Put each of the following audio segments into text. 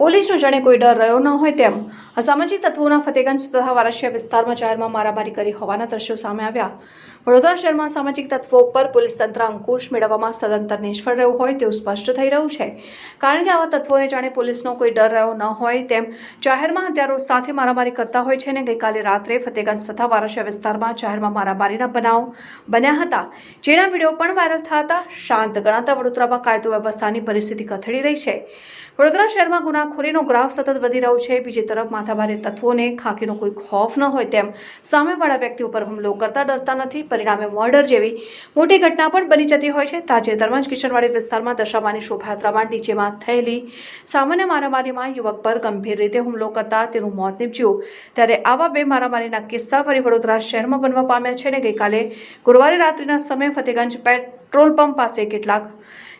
પોલીસનો જાણે કોઈ ડર રહ્યો ન હોય તેમ અસામાજિક તત્વોના ફતેગંજ તથા વારાશિયા વિસ્તારમાં જાહેરમાં મારામારી કરી હોવાના દ્રશ્યો સામે આવ્યા. વડોદરા શહેરમાં સામાજિક તત્વો પર પોલીસ તંત્ર અંકુશ મેળવવામાં સદંતર નિષ્ફળ રહ્યું હોય તેવું સ્પષ્ટ થઈ રહ્યું છે. કારણ કે આવા તત્વોને જાણે પોલીસનો કોઈ ડર રહ્યો ન હોય તેમ જાહેરમાં હત્યારો સાથે મારામારી કરતા હોય છે અને ગઈકાલે રાત્રે ફતેગંજ તથા વારાશા વિસ્તારમાં જાહેરમાં મારામારીના બનાવ બન્યા હતા. જેના વીડિયો પણ વાયરલ થયા હતા. શાંત ગણાતા વડોદરામાં કાયદો વ્યવસ્થાની પરિસ્થિતિ કથળી રહી છે. વડોદરા શહેરમાં ગુનાખોરીનો ગ્રાફ સતત વધી રહ્યો છે. બીજી તરફ માથાભારે તત્વોને ખાખીનો કોઈ ખોફ ન હોય તેમ સામેવાળા વ્યક્તિ ઉપર હુમલો કરતા ડરતા નથી. પરિણામે મર્ડર જેવી મોટી ઘટના પણ બની જતી હોય છે. તાજેતરમાં જ કિશનવાડી વિસ્તારમાં દશામાની શોભાયાત્રામાં ડીજેમાં થયેલી સામાન્ય મારામારીમાં યુવક પર ગંભીર રીતે હુમલો કરતા તેનું મોત નીપજ્યું. ત્યારે આવા બે મારામારીના કિસ્સા ફરી વડોદરા શહેરમાં બનવા પામ્યા છે અને ગઈકાલે ગુરુવારે રાત્રિના સમયે ફતેગંજ પેટ્રોલ પંપ પાસે કેટલાક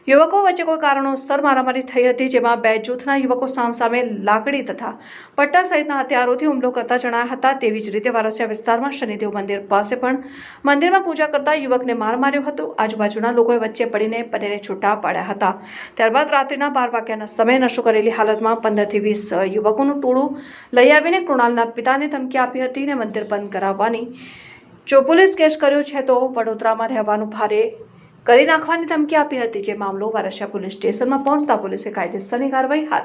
યુવકો વચ્ચે કોઈ કારણોસર મારામારી થઈ હતી, જેમાં બે જૂથના યુવકો સામસામે લાકડી તથા પટ્ટા સહિતના હથિયારોથી હુમલો કરતા જણાયા હતા. તેવી જ રીતે વારસિયા વિસ્તારમાં શનિદેવ મંદિર પાસે પણ મંદિરમાં પૂજા કરતા યુવકને માર માર્યો હતો. આજુબાજુના લોકોએ વચ્ચે પડીને બંનેને છૂટા પાડ્યા હતા. ત્યારબાદ રાત્રિના બાર વાગ્યાના સમયે નશો કરેલી હાલતમાં પંદરથી વીસ યુવકોનું ટોળું લઈ આવીને કૃણાલના પિતાને ધમકી આપી હતી અને મંદિર બંધ કરાવવાની જો પોલીસ કેસ કર્યો છે તો વડોદરામાં રહેવાનું ભારે કરી નાખવાની ધમકી આપી હતી, જે મામલો વારસિયા પોલીસ સ્ટેશનમાં પહોંચતા પોલીસે કાયદેસરની કાર્યવાહી હાથ